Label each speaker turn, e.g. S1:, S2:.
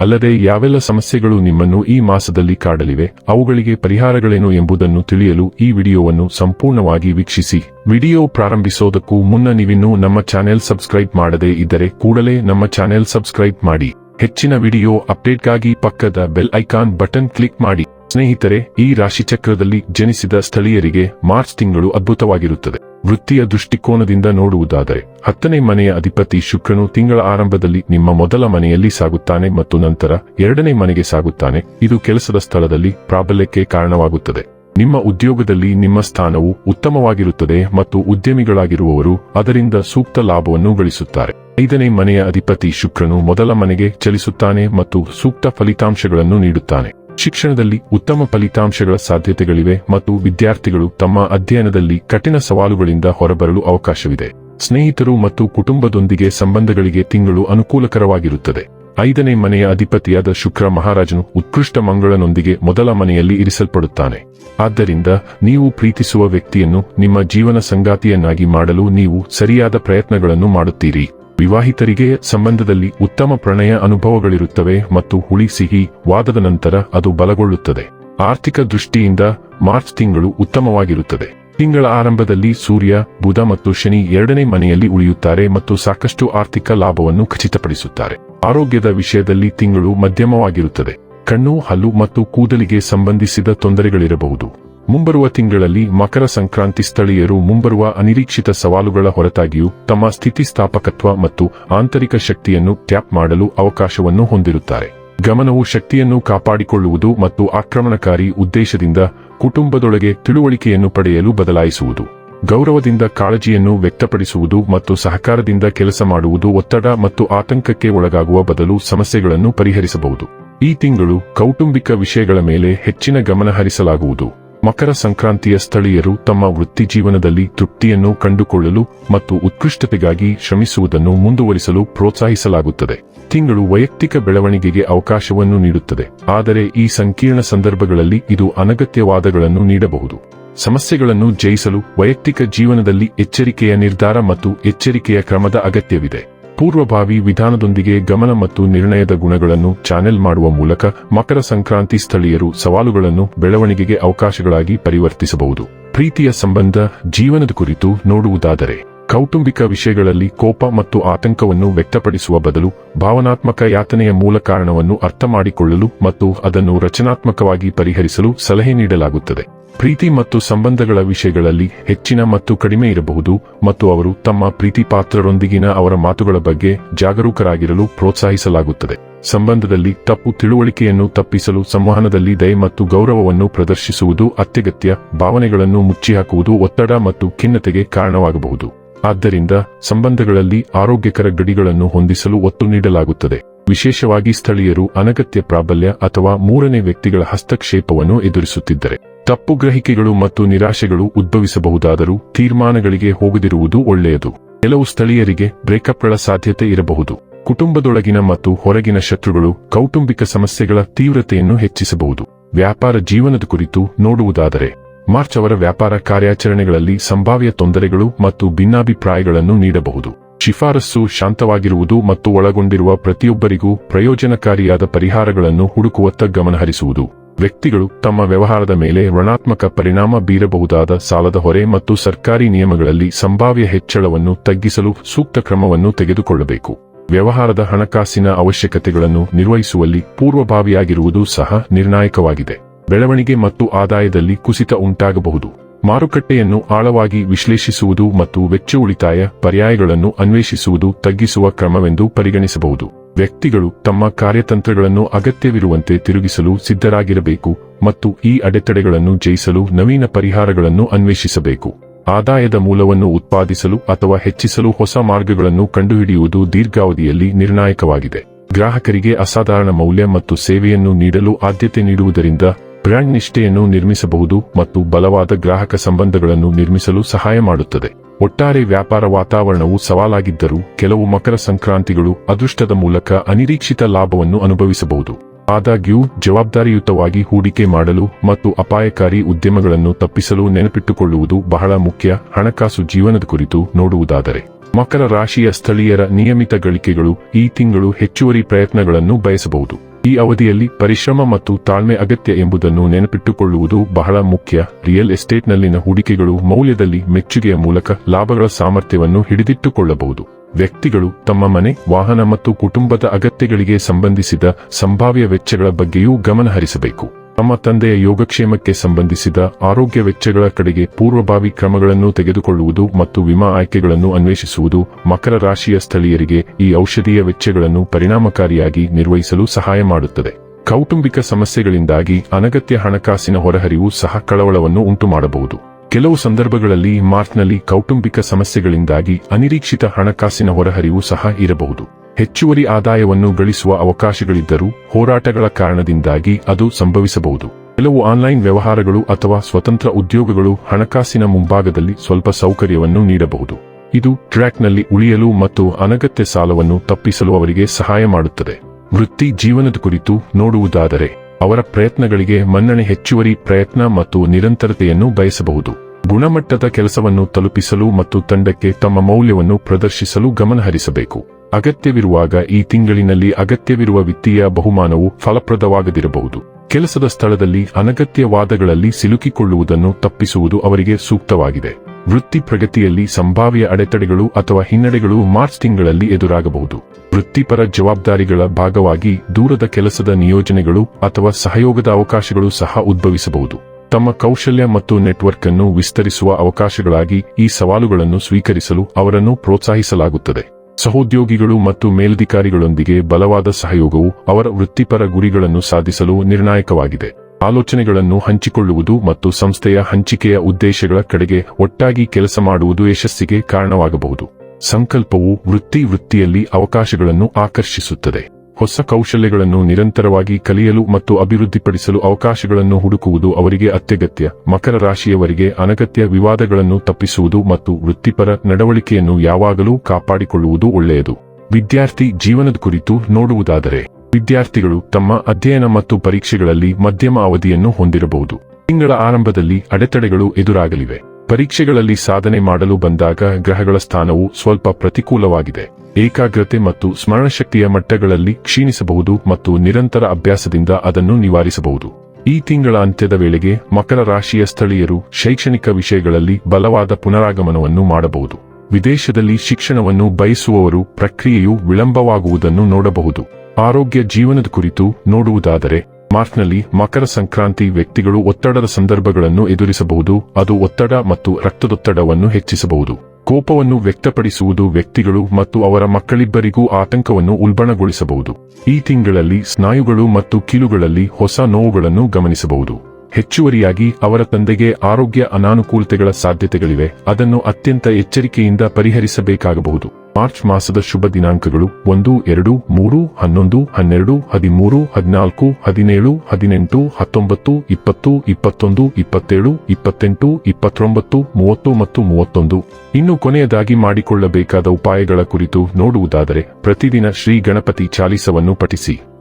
S1: ಅಲ್ಲದೆ ಯಾವೆಲ್ಲ ಸಮಸ್ಯೆಗಳು ನಿಮ್ಮನ್ನು ಈ ಮಾಸದಲ್ಲಿ ಕಾಡಲಿವೆ, ಅವುಗಳಿಗೆ ಪರಿಹಾರಗಳೇನು ಎಂಬುದನ್ನು ತಿಳಿಯಲು ಈ ವಿಡಿಯೋವನ್ನು ಸಂಪೂರ್ಣವಾಗಿ ವೀಕ್ಷಿಸಿ. ವಿಡಿಯೋ ಪ್ರಾರಂಭಿಸೋದಕ್ಕೂ ಮುನ್ನ ನೀವಿನ್ನೂ ನಮ್ಮ ಚಾನೆಲ್ ಸಬ್ಸ್ಕ್ರೈಬ್ ಮಾಡದೇ ಇದ್ದರೆ ಕೂಡಲೇ ನಮ್ಮ ಚಾನೆಲ್ ಸಬ್ಸ್ಕ್ರೈಬ್ ಮಾಡಿ. ಹೆಚ್ಚಿನ ವಿಡಿಯೋ ಅಪ್ಡೇಟ್ಗಾಗಿ ಪಕ್ಕದ ಬೆಲ್ ಐಕಾನ್ ಬಟನ್ ಕ್ಲಿಕ್ ಮಾಡಿ. ಸ್ನೇಹಿತರೆ, ಈ ರಾಶಿಚಕ್ರದಲ್ಲಿ ಜನಿಸಿದ ಸ್ಥಳೀಯರಿಗೆ ಮಾರ್ಚ್ ತಿಂಗಳು ಅದ್ಭುತವಾಗಿರುತ್ತದೆ. ವೃತ್ತಿಯ ದೃಷ್ಟಿಕೋನದಿಂದ ನೋಡುವುದಾದರೆ, ಹತ್ತನೇ ಮನೆಯ ಅಧಿಪತಿ ಶುಕ್ರನು ತಿಂಗಳ ಆರಂಭದಲ್ಲಿ ನಿಮ್ಮ ಮೊದಲ ಮನೆಯಲ್ಲಿ ಸಾಗುತ್ತಾನೆ ಮತ್ತು ನಂತರ ಎರಡನೇ ಮನೆಗೆ ಸಾಗುತ್ತಾನೆ. ಇದು ಕೆಲಸದ ಸ್ಥಳದಲ್ಲಿ ಪ್ರಾಬಲ್ಯಕ್ಕೆ ಕಾರಣವಾಗುತ್ತದೆ. ನಿಮ್ಮ ಉದ್ಯೋಗದಲ್ಲಿ ನಿಮ್ಮ ಸ್ಥಾನವು ಉತ್ತಮವಾಗಿರುತ್ತದೆ ಮತ್ತು ಉದ್ಯಮಿಗಳಾಗಿರುವವರು ಅದರಿಂದ ಸೂಕ್ತ ಲಾಭವನ್ನು ಗಳಿಸುತ್ತಾರೆ. ಐದನೇ ಮನೆಯ ಅಧಿಪತಿ ಶುಕ್ರನು ಮೊದಲ ಮನೆಗೆ ಚಲಿಸುತ್ತಾನೆ ಮತ್ತು ಸೂಕ್ತ ಫಲಿತಾಂಶಗಳನ್ನು ನೀಡುತ್ತಾನೆ. ಶಿಕ್ಷಣದಲ್ಲಿ ಉತ್ತಮ ಫಲಿತಾಂಶಗಳ ಸಾಧ್ಯತೆಗಳಿವೆ ಮತ್ತು ವಿದ್ಯಾರ್ಥಿಗಳು ತಮ್ಮ ಅಧ್ಯಯನದಲ್ಲಿ ಕಠಿಣ ಸವಾಲುಗಳಿಂದ ಹೊರಬರಲು ಅವಕಾಶವಿದೆ. ಸ್ನೇಹಿತರು ಮತ್ತು ಕುಟುಂಬದೊಂದಿಗೆ ಸಂಬಂಧಗಳಿಗೆ ತಿಂಗಳು ಅನುಕೂಲಕರವಾಗಿರುತ್ತದೆ. ಐದನೇ ಮನೆಯ ಅಧಿಪತಿಯಾದ ಶುಕ್ರ ಮಹಾರಾಜನು ಉತ್ಕೃಷ್ಟ ಮಂಗಳನೊಂದಿಗೆ ಮೊದಲ ಮನೆಯಲ್ಲಿ ಇರಿಸಲ್ಪಡುತ್ತಾನೆ. ಆದ್ದರಿಂದ ನೀವು ಪ್ರೀತಿಸುವ ವ್ಯಕ್ತಿಯನ್ನು ನಿಮ್ಮ ಜೀವನ ಸಂಗಾತಿಯನ್ನಾಗಿ ಮಾಡಲು ನೀವು ಸರಿಯಾದ ಪ್ರಯತ್ನಗಳನ್ನು ಮಾಡುತ್ತೀರಿ. ವಿವಾಹಿತರಿಗೆ ಸಂಬಂಧದಲ್ಲಿ ಉತ್ತಮ ಪ್ರಣಯ ಅನುಭವಗಳಿರುತ್ತವೆ ಮತ್ತು ಹುಳಿ ಸಿಹಿ ವಾದದ ನಂತರ ಅದು ಬಲಗೊಳ್ಳುತ್ತದೆ. ಆರ್ಥಿಕ ದೃಷ್ಟಿಯಿಂದ ಮಾರ್ಚ್ ತಿಂಗಳು ಉತ್ತಮವಾಗಿರುತ್ತದೆ. ತಿಂಗಳ ಆರಂಭದಲ್ಲಿ ಸೂರ್ಯ, ಬುಧ ಮತ್ತು ಶನಿ ಎರಡನೇ ಮನೆಯಲ್ಲಿ ಉಳಿಯುತ್ತಾರೆ ಮತ್ತು ಸಾಕಷ್ಟು ಆರ್ಥಿಕ ಲಾಭವನ್ನು ಖಚಿತಪಡಿಸುತ್ತಾರೆ. ಆರೋಗ್ಯದ ವಿಷಯದಲ್ಲಿ ತಿಂಗಳು ಮಧ್ಯಮವಾಗಿರುತ್ತದೆ. ಕಣ್ಣು, ಹಲ್ಲು ಮತ್ತು ಕೂದಲಿಗೆ ಸಂಬಂಧಿಸಿದ ತೊಂದರೆಗಳಿರಬಹುದು. ಮುಂಬರುವ ತಿಂಗಳಲ್ಲಿ ಮಕರ ಸಂಕ್ರಾಂತಿ ಸ್ಥಳೀಯರು ಮುಂಬರುವ ಅನಿರೀಕ್ಷಿತ ಸವಾಲುಗಳ ಹೊರತಾಗಿಯೂ ತಮ್ಮ ಸ್ಥಿತಿಸ್ಥಾಪಕತ್ವ ಮತ್ತು ಆಂತರಿಕ ಶಕ್ತಿಯನ್ನು ಟ್ಯಾಪ್ ಮಾಡಲು ಅವಕಾಶವನ್ನು ಹೊಂದಿರುತ್ತಾರೆ. ಗಮನವು ಶಕ್ತಿಯನ್ನು ಕಾಪಾಡಿಕೊಳ್ಳುವುದು ಮತ್ತು ಆಕ್ರಮಣಕಾರಿ ಉದ್ದೇಶದಿಂದ ಕುಟುಂಬದೊಳಗೆ ತಿಳುವಳಿಕೆಯನ್ನು ಪಡೆಯಲು ಬದಲಾಯಿಸುವುದು. ಗೌರವದಿಂದ ಕಾಳಜಿಯನ್ನು ವ್ಯಕ್ತಪಡಿಸುವುದು ಮತ್ತು ಸಹಕಾರದಿಂದ ಕೆಲಸ ಮಾಡುವುದು ಒತ್ತಡ ಮತ್ತು ಆತಂಕಕ್ಕೆ ಒಳಗಾಗುವ ಬದಲು ಸಮಸ್ಯೆಗಳನ್ನು ಪರಿಹರಿಸಬಹುದು. ಈ ತಿಂಗಳು ಕೌಟುಂಬಿಕ ವಿಷಯಗಳ ಮೇಲೆ ಹೆಚ್ಚಿನ ಗಮನ ಹರಿಸಲಾಗುವುದು ಮಕರ ಸಂಕ್ರಾಂತಿಯ ಸ್ಥಳೀಯರು ತಮ್ಮ ವೃತ್ತಿ ಜೀವನದಲ್ಲಿ ತೃಪ್ತಿಯನ್ನು ಕಂಡುಕೊಳ್ಳಲು ಮತ್ತು ಉತ್ಕೃಷ್ಟತೆಗಾಗಿ ಶ್ರಮಿಸುವುದನ್ನು ಮುಂದುವರಿಸಲು ಪ್ರೋತ್ಸಾಹಿಸಲಾಗುತ್ತದೆ. ತಿಂಗಳು ವೈಯಕ್ತಿಕ ಬೆಳವಣಿಗೆಗೆ ಅವಕಾಶವನ್ನು ನೀಡುತ್ತದೆ. ಆದರೆ ಈ ಸಂಕೀರ್ಣ ಸಂದರ್ಭಗಳಲ್ಲಿ ಇದು ಅನಗತ್ಯವಾದಗಳನ್ನು ನೀಡಬಹುದು. ಸಮಸ್ಯೆಗಳನ್ನು ಜಯಿಸಲು ವೈಯಕ್ತಿಕ ಜೀವನದಲ್ಲಿ ಎಚ್ಚರಿಕೆಯ ನಿರ್ಧಾರ ಮತ್ತು ಎಚ್ಚರಿಕೆಯ ಕ್ರಮದ ಅಗತ್ಯವಿದೆ. ಪೂರ್ವಭಾವಿ ವಿಧಾನದೊಂದಿಗೆ ಗಮನ ಮತ್ತು ನಿರ್ಣಯದ ಗುಣಗಳನ್ನು ಚಾನೆಲ್ ಮಾಡುವ ಮೂಲಕ ಮಕರ ಸಂಕ್ರಾಂತಿ ಸ್ಥಳೀಯರು ಸವಾಲುಗಳನ್ನು ಬೆಳವಣಿಗೆಗೆ ಅವಕಾಶಗಳಾಗಿ ಪರಿವರ್ತಿಸಬಹುದು. ಪ್ರೀತಿಯ ಸಂಬಂಧ, ಜೀವನದ ಕುರಿತು ನೋಡುವುದಾದರೆ ಕೌಟುಂಬಿಕ ವಿಷಯಗಳಲ್ಲಿ ಕೋಪ ಮತ್ತು ಆತಂಕವನ್ನು ವ್ಯಕ್ತಪಡಿಸುವ ಬದಲು ಭಾವನಾತ್ಮಕ ಯಾತನೆಯ ಮೂಲ ಕಾರಣವನ್ನು ಅರ್ಥಮಾಡಿಕೊಳ್ಳಲು ಮತ್ತು ಅದನ್ನು ರಚನಾತ್ಮಕವಾಗಿ ಪರಿಹರಿಸಲು ಸಲಹೆ ನೀಡಲಾಗುತ್ತದೆ. ಪ್ರೀತಿ ಮತ್ತು ಸಂಬಂಧಗಳ ವಿಷಯಗಳಲ್ಲಿ ಹೆಚ್ಚಿನ ಮತ್ತು ಕಡಿಮೆ ಇರಬಹುದು ಮತ್ತು ಅವರು ತಮ್ಮ ಪ್ರೀತಿ ಪಾತ್ರರೊಂದಿಗಿನ ಅವರ ಮಾತುಗಳ ಬಗ್ಗೆ ಜಾಗರೂಕರಾಗಿರಲು ಪ್ರೋತ್ಸಾಹಿಸಲಾಗುತ್ತದೆ. ಸಂಬಂಧದಲ್ಲಿ ತಪ್ಪು ತಿಳುವಳಿಕೆಯನ್ನು ತಪ್ಪಿಸಲು ಸಂವಹನದಲ್ಲಿ ದಯ ಮತ್ತು ಗೌರವವನ್ನು ಪ್ರದರ್ಶಿಸುವುದು ಅತ್ಯಗತ್ಯ, ಭಾವನೆಗಳನ್ನು ಮುಚ್ಚಿಹಾಕುವುದು ಒತ್ತಡ ಮತ್ತು ಖಿನ್ನತೆಗೆ ಕಾರಣವಾಗಬಹುದು. ಆದ್ದರಿಂದ ಸಂಬಂಧಗಳಲ್ಲಿ ಆರೋಗ್ಯಕರ ಗಡಿಗಳನ್ನು ಹೊಂದಿಸಲು ಒತ್ತು ನೀಡಲಾಗುತ್ತದೆ. ವಿಶೇಷವಾಗಿ ಸ್ಥಳೀಯರು ಅನಗತ್ಯ ಪ್ರಾಬಲ್ಯ ಅಥವಾ ಮೂರನೇ ವ್ಯಕ್ತಿಗಳ ಹಸ್ತಕ್ಷೇಪವನ್ನು ಎದುರಿಸುತ್ತಿದ್ದರೆ, ತಪ್ಪು ಗ್ರಹಿಕೆಗಳು ಮತ್ತು ನಿರಾಶೆಗಳು ಉದ್ಭವಿಸಬಹುದಾದರೂ ತೀರ್ಮಾನಗಳಿಗೆ ಹೋಗದಿರುವುದು ಒಳ್ಳೆಯದು. ಕೆಲವು ಸ್ಥಳೀಯರಿಗೆ ಬ್ರೇಕಪ್ಗಳ ಸಾಧ್ಯತೆ ಇರಬಹುದು. ಕುಟುಂಬದೊಳಗಿನ ಮತ್ತು ಹೊರಗಿನ ಶತ್ರುಗಳು ಕೌಟುಂಬಿಕ ಸಮಸ್ಯೆಗಳ ತೀವ್ರತೆಯನ್ನು ಹೆಚ್ಚಿಸಬಹುದು. ವ್ಯಾಪಾರ ಜೀವನದ ಕುರಿತು ನೋಡುವುದಾದರೆ ಮಾರ್ಚ್ ಅವರ ವ್ಯಾಪಾರ ಕಾರ್ಯಾಚರಣೆಗಳಲ್ಲಿ ಸಂಭಾವ್ಯ ತೊಂದರೆಗಳು ಮತ್ತು ಭಿನ್ನಾಭಿಪ್ರಾಯಗಳನ್ನು ನೀಡಬಹುದು. ಶಿಫಾರಸ್ಸು ಶಾಂತವಾಗಿರುವುದು ಮತ್ತು ಒಳಗೊಂಡಿರುವ ಪ್ರತಿಯೊಬ್ಬರಿಗೂ ಪ್ರಯೋಜನಕಾರಿಯಾದ ಪರಿಹಾರಗಳನ್ನು ಹುಡುಕುವತ್ತ ಗಮನಹರಿಸುವುದು. ವ್ಯಕ್ತಿಗಳು ತಮ್ಮ ವ್ಯವಹಾರದ ಮೇಲೆ ಋಣಾತ್ಮಕ ಪರಿಣಾಮ ಬೀರಬಹುದಾದ ಸಾಲದ ಹೊರೆ ಮತ್ತು ಸರ್ಕಾರಿ ನಿಯಮಗಳಲ್ಲಿ ಸಂಭಾವ್ಯ ಹೆಚ್ಚಳವನ್ನು ತಗ್ಗಿಸಲು ಸೂಕ್ತ ಕ್ರಮವನ್ನು ತೆಗೆದುಕೊಳ್ಳಬೇಕು. ವ್ಯವಹಾರದ ಹಣಕಾಸಿನ ಅವಶ್ಯಕತೆಗಳನ್ನು ನಿರ್ವಹಿಸುವಲ್ಲಿ ಪೂರ್ವಭಾವಿಯಾಗಿರುವುದು ಸಹ ನಿರ್ಣಾಯಕವಾಗಿದೆ. ಬೆಳವಣಿಗೆ ಮತ್ತು ಆದಾಯದಲ್ಲಿ ಕುಸಿತ ಉಂಟಾಗಬಹುದು. ಮಾರುಕಟ್ಟೆಯನ್ನು ಆಳವಾಗಿ ವಿಶ್ಲೇಷಿಸುವುದು ಮತ್ತು ವೆಚ್ಚ ಉಳಿತಾಯ ಪರ್ಯಾಯಗಳನ್ನು ಅನ್ವೇಷಿಸುವುದು ತಗ್ಗಿಸುವ ಕ್ರಮವೆಂದು ಪರಿಗಣಿಸಬಹುದು. ವ್ಯಕ್ತಿಗಳು ತಮ್ಮ ಕಾರ್ಯತಂತ್ರಗಳನ್ನು ಅಗತ್ಯವಿರುವಂತೆ ತಿರುಗಿಸಲು ಸಿದ್ಧರಾಗಿರಬೇಕು ಮತ್ತು ಈ ಅಡೆತಡೆಗಳನ್ನು ಜಯಿಸಲು ನವೀನ ಪರಿಹಾರಗಳನ್ನು ಅನ್ವೇಷಿಸಬೇಕು. ಆದಾಯದ ಮೂಲವನ್ನು ಉತ್ಪಾದಿಸಲು ಅಥವಾ ಹೆಚ್ಚಿಸಲು ಹೊಸ ಮಾರ್ಗಗಳನ್ನು ಕಂಡುಹಿಡಿಯುವುದು ದೀರ್ಘಾವಧಿಯಲ್ಲಿ ನಿರ್ಣಾಯಕವಾಗಿದೆ. ಗ್ರಾಹಕರಿಗೆ ಅಸಾಧಾರಣ ಮೌಲ್ಯ ಮತ್ತು ಸೇವೆಯನ್ನು ನೀಡಲು ಆದ್ಯತೆ ನೀಡುವುದರಿಂದ ಬ್ರ್ಯಾಂಡ್ ನಿಷ್ಠೆಯನ್ನು ನಿರ್ಮಿಸಬಹುದು ಮತ್ತು ಬಲವಾದ ಗ್ರಾಹಕ ಸಂಬಂಧಗಳನ್ನು ನಿರ್ಮಿಸಲು ಸಹಾಯ ಮಾಡುತ್ತದೆ. ಒಟ್ಟಾರೆ ವ್ಯಾಪಾರ ವಾತಾವರಣವು ಸವಾಲಾಗಿದ್ದರೂ ಕೆಲವು ಮಕರ ಸಂಕ್ರಾಂತಿಗಳು ಅದೃಷ್ಟದ ಮೂಲಕ ಅನಿರೀಕ್ಷಿತ ಲಾಭವನ್ನು ಅನುಭವಿಸಬಹುದು. ಆದಾಗ್ಯೂ, ಜವಾಬ್ದಾರಿಯುತವಾಗಿ ಹೂಡಿಕೆ ಮಾಡಲು ಮತ್ತು ಅಪಾಯಕಾರಿ ಉದ್ಯಮಗಳನ್ನು ತಪ್ಪಿಸಲು ನೆನಪಿಟ್ಟುಕೊಳ್ಳುವುದು ಬಹಳ ಮುಖ್ಯ. ಹಣಕಾಸು ಜೀವನದ ಕುರಿತು ನೋಡುವುದಾದರೆ, ಮಕರ ರಾಶಿಯ ಸ್ಥಳೀಯರ ನಿಯಮಿತ ಗಳಿಕೆಗಳು ಈ ತಿಂಗಳು ಹೆಚ್ಚುವರಿ ಪ್ರಯತ್ನಗಳನ್ನು ಬಯಸಬಹುದು. ಈ ಅವಧಿಯಲ್ಲಿ ಪರಿಶ್ರಮ ಮತ್ತು ತಾಳ್ಮೆ ಅಗತ್ಯ ಎಂಬುದನ್ನು ನೆನಪಿಟ್ಟುಕೊಳ್ಳುವುದು ಬಹಳ ಮುಖ್ಯ. ರಿಯಲ್ ಎಸ್ಟೇಟ್ನಲ್ಲಿನ ಹೂಡಿಕೆಗಳು ಮೌಲ್ಯದಲ್ಲಿ ಮೆಚ್ಚುಗೆಯ ಮೂಲಕ ಲಾಭಗಳ ಸಾಮರ್ಥ್ಯವನ್ನು ಹಿಡಿದಿಟ್ಟುಕೊಳ್ಳಬಹುದು. ವ್ಯಕ್ತಿಗಳು ತಮ್ಮ ಮನೆ, ವಾಹನ ಮತ್ತು ಕುಟುಂಬದ ಅಗತ್ಯಗಳಿಗೆ ಸಂಬಂಧಿಸಿದ ಸಂಭಾವ್ಯ ವೆಚ್ಚಗಳ ಬಗ್ಗೆಯೂ ಗಮನ ಹರಿಸಬೇಕು ತಮ್ಮ ತಂದೆಯ ಯೋಗಕ್ಷೇಮಕ್ಕೆ ಸಂಬಂಧಿಸಿದ ಆರೋಗ್ಯ ವೆಚ್ಚಗಳ ಕಡೆಗೆ ಪೂರ್ವಭಾವಿ ಕ್ರಮಗಳನ್ನು ತೆಗೆದುಕೊಳ್ಳುವುದು ಮತ್ತು ವಿಮಾ ಆಯ್ಕೆಗಳನ್ನು ಅನ್ವೇಷಿಸುವುದು ಮಕರ ರಾಶಿಯ ಸ್ಥಳೀಯರಿಗೆ ಈ ಔಷಧೀಯ ವೆಚ್ಚಗಳನ್ನು ಪರಿಣಾಮಕಾರಿಯಾಗಿ ನಿರ್ವಹಿಸಲು ಸಹಾಯ ಮಾಡುತ್ತದೆ. ಕೌಟುಂಬಿಕ ಸಮಸ್ಯೆಗಳಿಂದಾಗಿ ಅನಗತ್ಯ ಹಣಕಾಸಿನ ಹೊರಹರಿವು ಸಹ ಕಳವಳವನ್ನು ಉಂಟುಮಾಡಬಹುದು. ಕೆಲವು ಸಂದರ್ಭಗಳಲ್ಲಿ ಮಾರ್ಚ್ನಲ್ಲಿ ಕೌಟುಂಬಿಕ ಸಮಸ್ಯೆಗಳಿಂದಾಗಿ ಅನಿರೀಕ್ಷಿತ ಹಣಕಾಸಿನ ಹೊರಹರಿವು ಸಹ ಇರಬಹುದು. ಹೆಚ್ಚುವರಿ ಆದಾಯವನ್ನು ಗಳಿಸುವ ಅವಕಾಶಗಳಿದ್ದರೂ ಹೋರಾಟಗಳ ಕಾರಣದಿಂದಾಗಿ ಅದು ಸಂಭವಿಸಬಹುದು. ಕೆಲವು ಆನ್ಲೈನ್ ವ್ಯವಹಾರಗಳು ಅಥವಾ ಸ್ವತಂತ್ರ ಉದ್ಯೋಗಗಳು ಹಣಕಾಸಿನ ಮುಂಭಾಗದಲ್ಲಿ ಸ್ವಲ್ಪ ಸೌಕರ್ಯವನ್ನು ನೀಡಬಹುದು. ಇದು ಟ್ರ್ಯಾಕ್ನಲ್ಲಿ ಉಳಿಯಲು ಮತ್ತು ಅನಗತ್ಯ ಸಾಲವನ್ನು ತಪ್ಪಿಸಲು ಅವರಿಗೆ ಸಹಾಯ ಮಾಡುತ್ತದೆ. ವೃತ್ತಿ ಜೀವನದ ಕುರಿತು ನೋಡುವುದಾದರೆ, ಅವರ ಪ್ರಯತ್ನಗಳಿಗೆ ಮನ್ನಣೆ ಹೆಚ್ಚುವರಿ ಪ್ರಯತ್ನ ಮತ್ತು ನಿರಂತರತೆಯನ್ನು ಬಯಸಬಹುದು. ಗುಣಮಟ್ಟದ ಕೆಲಸವನ್ನು ತಲುಪಿಸಲು ಮತ್ತು ತಂಡಕ್ಕೆ ತಮ್ಮ ಮೌಲ್ಯವನ್ನು ಪ್ರದರ್ಶಿಸಲು ಗಮನಹರಿಸಬೇಕು. ಅಗತ್ಯವಿರುವಾಗ ಈ ತಿಂಗಳಿನಲ್ಲಿ ಅಗತ್ಯವಿರುವ ವಿತ್ತೀಯ ಬಹುಮಾನವು ಫಲಪ್ರದವಾಗದಿರಬಹುದು. ಕೆಲಸದ ಸ್ಥಳದಲ್ಲಿ ಅನಗತ್ಯ ವಾದಗಳಲ್ಲಿ ಸಿಲುಕಿಕೊಳ್ಳುವುದನ್ನು ತಪ್ಪಿಸುವುದು ಅವರಿಗೆ ಸೂಕ್ತವಾಗಿದೆ. ವೃತ್ತಿ ಪ್ರಗತಿಯಲ್ಲಿ ಸಂಭಾವ್ಯ ಅಡೆತಡೆಗಳು ಅಥವಾ ಹಿನ್ನಡೆಗಳು ಮಾರ್ಚ್ ತಿಂಗಳಲ್ಲಿ ಎದುರಾಗಬಹುದು. ವೃತ್ತಿಪರ ಜವಾಬ್ದಾರಿಗಳ ಭಾಗವಾಗಿ ದೂರದ ಕೆಲಸದ ನಿಯೋಜನೆಗಳು ಅಥವಾ ಸಹಯೋಗದ ಅವಕಾಶಗಳು ಸಹ ಉದ್ಭವಿಸಬಹುದು. ತಮ್ಮ ಕೌಶಲ್ಯ ಮತ್ತು ನೆಟ್ವರ್ಕ್ ಅನ್ನು ವಿಸ್ತರಿಸುವ ಅವಕಾಶಗಳಾಗಿ ಈ ಸವಾಲುಗಳನ್ನು ಸ್ವೀಕರಿಸಲು ಅವರನ್ನು ಪ್ರೋತ್ಸಾಹಿಸಲಾಗುತ್ತದೆ. ಸಹೋದ್ಯೋಗಿಗಳು ಮತ್ತು ಮೇಲಧಿಕಾರಿಗಳೊಂದಿಗೆ ಬಲವಾದ ಸಹಯೋಗವು ಅವರ ವೃತ್ತಿಪರ ಗುರಿಗಳನ್ನು ಸಾಧಿಸಲು ನಿರ್ಣಾಯಕವಾಗಿದೆ. ಆಲೋಚನೆಗಳನ್ನು ಹಂಚಿಕೊಳ್ಳುವುದು ಮತ್ತು ಸಂಸ್ಥೆಯ ಹಂಚಿಕೆಯ ಉದ್ದೇಶಗಳ ಕಡೆಗೆ ಒಟ್ಟಾಗಿ ಕೆಲಸ ಮಾಡುವುದು ಯಶಸ್ಸಿಗೆ ಕಾರಣವಾಗಬಹುದು. ಸಂಕಲ್ಪವು ವೃತ್ತಿ ವೃತ್ತಿಯಲ್ಲಿ ಅವಕಾಶಗಳನ್ನು ಆಕರ್ಷಿಸುತ್ತದೆ. ಹೊಸ ಕೌಶಲ್ಯಗಳನ್ನು ನಿರಂತರವಾಗಿ ಕಲಿಯಲು ಮತ್ತು ಅಭಿವೃದ್ಧಿಪಡಿಸಲು ಅವಕಾಶಗಳನ್ನು ಹುಡುಕುವುದು ಅವರಿಗೆ ಅತ್ಯಗತ್ಯ. ಮಕರ ರಾಶಿಯವರಿಗೆ ಅನಗತ್ಯ ವಿವಾದಗಳನ್ನು ತಪ್ಪಿಸುವುದು ಮತ್ತು ವೃತ್ತಿಪರ ನಡವಳಿಕೆಯನ್ನು ಯಾವಾಗಲೂ ಕಾಪಾಡಿಕೊಳ್ಳುವುದು ಒಳ್ಳೆಯದು. ವಿದ್ಯಾರ್ಥಿ ಜೀವನದ ಕುರಿತು ನೋಡುವುದಾದರೆ, ವಿದ್ಯಾರ್ಥಿಗಳು ತಮ್ಮ ಅಧ್ಯಯನ ಮತ್ತು ಪರೀಕ್ಷೆಗಳಲ್ಲಿ ಮಧ್ಯಮ ಅವಧಿಯನ್ನು ಹೊಂದಿರಬಹುದು. ತಿಂಗಳ ಆರಂಭದಲ್ಲಿ ಅಡೆತಡೆಗಳು ಎದುರಾಗಲಿವೆ. ಪರೀಕ್ಷೆಗಳಲ್ಲಿ ಸಾಧನೆ ಮಾಡಲು ಬಂದಾಗ ಗ್ರಹಗಳ ಸ್ಥಾನವು ಸ್ವಲ್ಪ ಪ್ರತಿಕೂಲವಾಗಿದೆ. ಏಕಾಗ್ರತೆ ಮತ್ತು ಸ್ಮರಣಶಕ್ತಿಯ ಮಟ್ಟಗಳಲ್ಲಿ ಕ್ಷೀಣಿಸಬಹುದು ಮತ್ತು ನಿರಂತರ ಅಭ್ಯಾಸದಿಂದ ಅದನ್ನು ನಿವಾರಿಸಬಹುದು. ಈ ತಿಂಗಳ ಅಂತ್ಯದ ವೇಳೆಗೆ ಮಕರ ರಾಶಿಯ ಸ್ಥಳೀಯರು ಶೈಕ್ಷಣಿಕ ವಿಷಯಗಳಲ್ಲಿ ಬಲವಾದ ಪುನರಾಗಮನವನ್ನು ಮಾಡಬಹುದು. ವಿದೇಶದಲ್ಲಿ ಶಿಕ್ಷಣವನ್ನು ಬಯಸುವವರು ಪ್ರಕ್ರಿಯೆಯು ವಿಳಂಬವಾಗುವುದನ್ನು ನೋಡಬಹುದು. ಆರೋಗ್ಯ ಜೀವನದ ಕುರಿತು ನೋಡುವುದಾದರೆ ಮಾರ್ಚ್ನಲ್ಲಿ ಮಕರ ಸಂಕ್ರಾಂತಿ ವ್ಯಕ್ತಿಗಳು ಒತ್ತಡದ ಸಂದರ್ಭಗಳನ್ನು ಎದುರಿಸಬಹುದು, ಅದು ಒತ್ತಡ ಮತ್ತು ರಕ್ತದೊತ್ತಡವನ್ನು ಹೆಚ್ಚಿಸಬಹುದು. ಕೋಪವನ್ನು ವ್ಯಕ್ತಪಡಿಸುವುದು ವ್ಯಕ್ತಿಗಳು ಮತ್ತು ಅವರ ಮಕ್ಕಳಿಬ್ಬರಿಗೂ ಆತಂಕವನ್ನು ಉಲ್ಬಣಗೊಳಿಸಬಹುದು. ಈ ತಿಂಗಳಲ್ಲಿ ಸ್ನಾಯುಗಳು ಮತ್ತು ಕೀಲುಗಳಲ್ಲಿ ಹೊಸ ನೋವುಗಳನ್ನು ಗಮನಿಸಬಹುದು. ಹೆಚ್ಚುವರಿಯಾಗಿ ಅವರ ತಂದೆಗೆ ಆರೋಗ್ಯ ಅನಾನುಕೂಲತೆಗಳ ಸಾಧ್ಯತೆಗಳಿವೆ. ಅದನ್ನು ಅತ್ಯಂತ ಎಚ್ಚರಿಕೆಯಿಂದ ಪರಿಹರಿಸಬೇಕಾಗಬಹುದು. ಮಾರ್ಚ್ ಮಾಸದ ಶುಭ ದಿನಾಂಕಗಳು ಒಂದು, ಎರಡು, ಮೂರು, ಹನ್ನೊಂದು, ಹನ್ನೆರಡು, ಹದಿಮೂರು, ಹದಿನಾಲ್ಕು, ಹದಿನೇಳು, ಹದಿನೆಂಟು, ಹತ್ತೊಂಬತ್ತು, ಇಪ್ಪತ್ತು, ಇಪ್ಪತ್ತೊಂದು, ಇಪ್ಪತ್ತೇಳು, ಇಪ್ಪತ್ತೆಂಟು, ಇಪ್ಪತ್ತೊಂಬತ್ತು, ಮೂವತ್ತು ಮತ್ತು ಮೂವತ್ತೊಂದು. ಇನ್ನು ಕೊನೆಯದಾಗಿ ಮಾಡಿಕೊಳ್ಳಬೇಕಾದ ಉಪಾಯಗಳ ಕುರಿತು ನೋಡುವುದಾದರೆ ಪ್ರತಿದಿನ ಶ್ರೀ ಗಣಪತಿ ಚಾಲಿಸವನ್ನು ಪಠಿಸಿ.